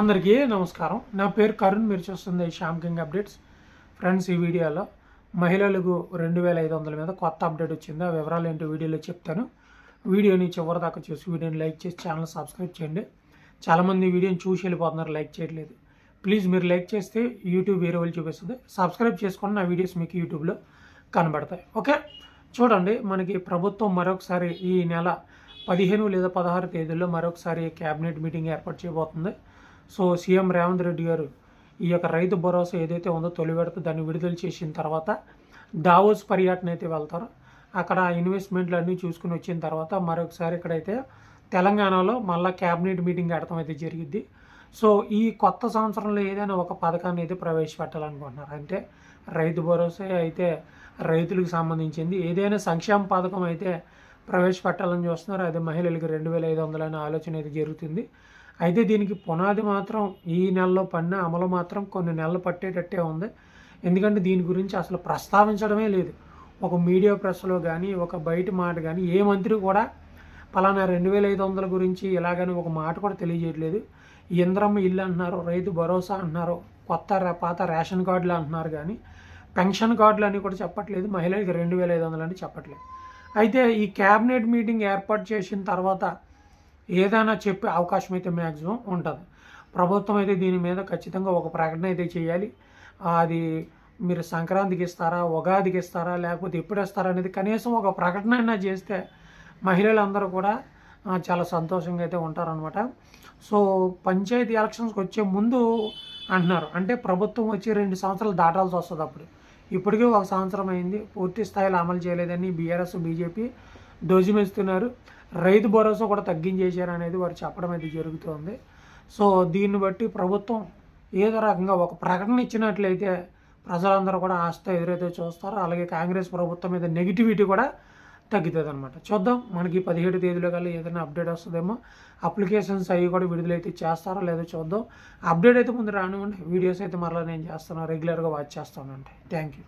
అందరికీ నమస్కారం. నా పేరు కరుణ్ మీరు చూస్తుంది శ్యామ్ కింగ్ అప్డేట్స్. ఫ్రెండ్స్ ఈ వీడియోలో మహిళలకు రెండు వేల ఐదు వందల మీద కొత్త అప్డేట్ వచ్చింది. ఆ వివరాలు ఏంటో వీడియోలో చెప్తాను. వీడియోని చివరి దాకా చూసి వీడియోని లైక్ చేసి ఛానల్ సబ్స్క్రైబ్ చేయండి. చాలామంది వీడియోని చూసి వెళ్ళిపోతున్నారు లైక్ చేయట్లేదు. ప్లీజ్ మీరు లైక్ చేస్తే యూట్యూబ్ వేరే వాళ్ళు చూపిస్తుంది. సబ్స్క్రైబ్ చేసుకొని నా వీడియోస్ మీకు యూట్యూబ్లో కనబడతాయి. ఓకే? చూడండి మనకి ప్రభుత్వం మరొకసారి ఈ నెల పదిహేను లేదా పదహారు తేదీల్లో మరొకసారి క్యాబినెట్ మీటింగ్ ఏర్పాటు చేయబోతుంది. సో సీఎం రేవంత్ రెడ్డి గారు ఈ యొక్క రైతు భరోసా ఏదైతే ఉందో తొలి విడత దాన్ని విడుదల చేసిన తర్వాత దావోస్ పర్యటన అయితే వెళ్తారు. అక్కడ ఇన్వెస్ట్మెంట్లు అన్నీ చూసుకుని వచ్చిన తర్వాత మరొకసారి ఇక్కడైతే తెలంగాణలో మళ్ళీ క్యాబినెట్ మీటింగ్ పెడతాం అయితే జరిగింది సో ఈ కొత్త సంవత్సరంలో ఏదైనా ఒక పథకాన్ని అయితే ప్రవేశపెట్టాలనుకుంటున్నారు. అంటే రైతు భరోసా అయితే రైతులకు సంబంధించింది. ఏదైనా సంక్షేమ పథకం అయితే ప్రవేశపెట్టాలని చూస్తున్నారు. అది మహిళలకు రెండు వేల ఐదు వందలు అనే ఆలోచన అయితే జరుగుతుంది. అయితే దీనికి పునాది మాత్రం ఈ నెలలో పడిన అమలు మాత్రం కొన్ని నెలలు పట్టేటట్టే ఉంది. ఎందుకంటే దీని గురించి అసలు ప్రస్తావించడమే లేదు. ఒక మీడియా ప్రెస్లో కానీ ఒక బయట మాట కానీ ఏ మంత్రి కూడా పలానా రెండు వేల ఐదు వందల గురించి ఇలాగని ఒక మాట కూడా తెలియజేయట్లేదు. ఇంద్రమ్మ ఇల్లు అంటున్నారు రైతు భరోసా అంటున్నారు కొత్త పాత రేషన్ కార్డులు అంటున్నారు కానీ పెన్షన్ కార్డులు అని కూడా చెప్పట్లేదు. మహిళలకు రెండు వేల ఐదు వందలు అని చెప్పట్లేదు. అయితే ఈ క్యాబినెట్ మీటింగ్ ఏర్పాటు చేసిన తర్వాత ఏదైనా చెప్పే అవకాశం అయితే మ్యాక్సిమం ఉంటుంది. ప్రభుత్వం అయితే దీని మీద ఖచ్చితంగా ఒక ప్రకటన అయితే చేయాలి. అది మీరు సంక్రాంతికి ఇస్తారా ఉగాదికి ఇస్తారా లేకపోతే ఎప్పుడు ఇస్తారా అనేది కనీసం ఒక ప్రకటన అయినా చేస్తే మహిళలందరూ కూడా చాలా సంతోషంగా అయితే ఉంటారనమాట సో పంచాయతీ ఎలక్షన్స్కి వచ్చే ముందు అంటున్నారు. అంటే ప్రభుత్వం వచ్చి రెండు సంవత్సరాలు దాటాల్సి వస్తుంది అప్పుడు. ఇప్పటికే ఒక సంవత్సరం అయింది. పూర్తి స్థాయిలో అమలు చేయలేదని బీఆర్ఎస్ బీజేపీ దోజిమేస్తున్నారు రైతు భరోసా కూడా తగ్గించేశారు అనేది వారు చెప్పడం అయితే జరుగుతుంది. సో దీన్ని బట్టి ప్రభుత్వం ఏదో రకంగా ఒక ప్రకటన ఇచ్చినట్లయితే ప్రజలందరూ కూడా ఆస్త ఎదురైతే చూస్తారో. అలాగే కాంగ్రెస్ ప్రభుత్వం మీద నెగిటివిటీ కూడా తగ్గుతుంది అనమాట చూద్దాం మనకి పదిహేడు తేదీలో కల్లా ఏదైనా అప్డేట్ వస్తుందేమో. అప్లికేషన్స్ అవి కూడా విడుదలైతే చేస్తారో లేదో చూద్దాం. అప్డేట్ అయితే ముందు రానివ్వండి. వీడియోస్ అయితే మరలా నేను చేస్తాను. రెగ్యులర్గా వాచ్ చేస్తానంటే థ్యాంక్ యూ.